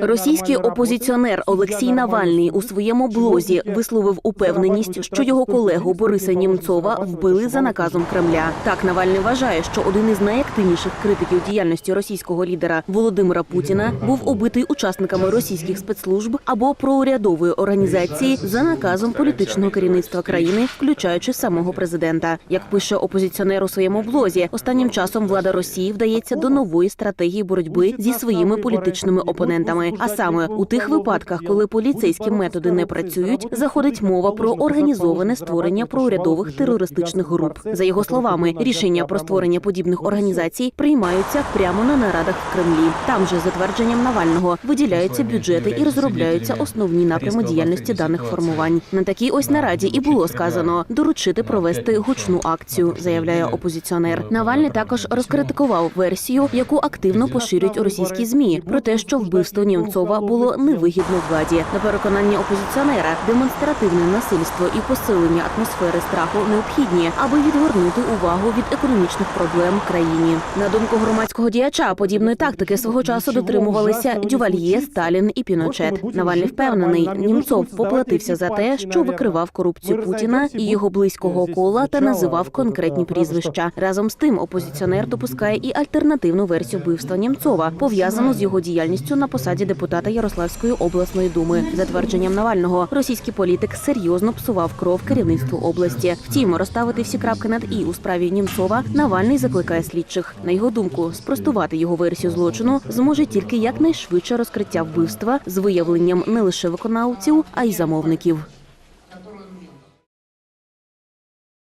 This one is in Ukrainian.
Російський опозиціонер Олексій Навальний у своєму блозі висловив упевненість, що його колегу Бориса Німцова вбили за наказом Кремля. Так Навальний вважає, що один із найактивніших критиків діяльності російського лідера Володимира Путіна був убитий учасниками російських спецслужб або проурядової організації за наказом політичного керівництва країни, включаючи самого президента. Як пише опозиціонер у своєму блозі, останнім часом влада Росії вдається до нової стратегії боротьби зі своїми політичними опонентами. А саме у тих випадках, коли поліцейські методи не працюють, заходить мова про організоване створення проурядових терористичних груп. За його словами, рішення про створення подібних організацій приймаються прямо на нарадах в Кремлі. Там же за твердженням Навального виділяються бюджети і розробляються основні напрями діяльності даних формувань. На такій ось нараді і було сказано доручити провести гучну акцію, заявляє опозиціонер. Навальний також розкритикував версію, яку активно поширюють російські змі, про те, що вбивство Німцова було невигідно владі. На переконання опозиціонера, демонстративне насильство і посилення атмосфери страху необхідні, аби відвернути увагу від економічних проблем в країні. На думку громадського діяча, подібної тактики свого часу дотримувалися Дювальє, Сталін і Піночет. Навальний впевнений, Німцов поплатився за те, що викривав корупцію Путіна і його близького кола та називав конкретні прізвища. Разом з тим, опозиціонер допускає і альтернативну версію вбивства Німцова, пов'язану з його діяльністю на посаді депутата Ярославської обласної думи. За твердженням Навального, російський політик серйозно псував кров керівництву області. Втім, розставити всі крапки над і у справі Німцова Навальний закликає слідчих. На його думку, спростувати його версію злочину зможе тільки якнайшвидше розкриття вбивства з виявленням не лише виконавців, а й замовників.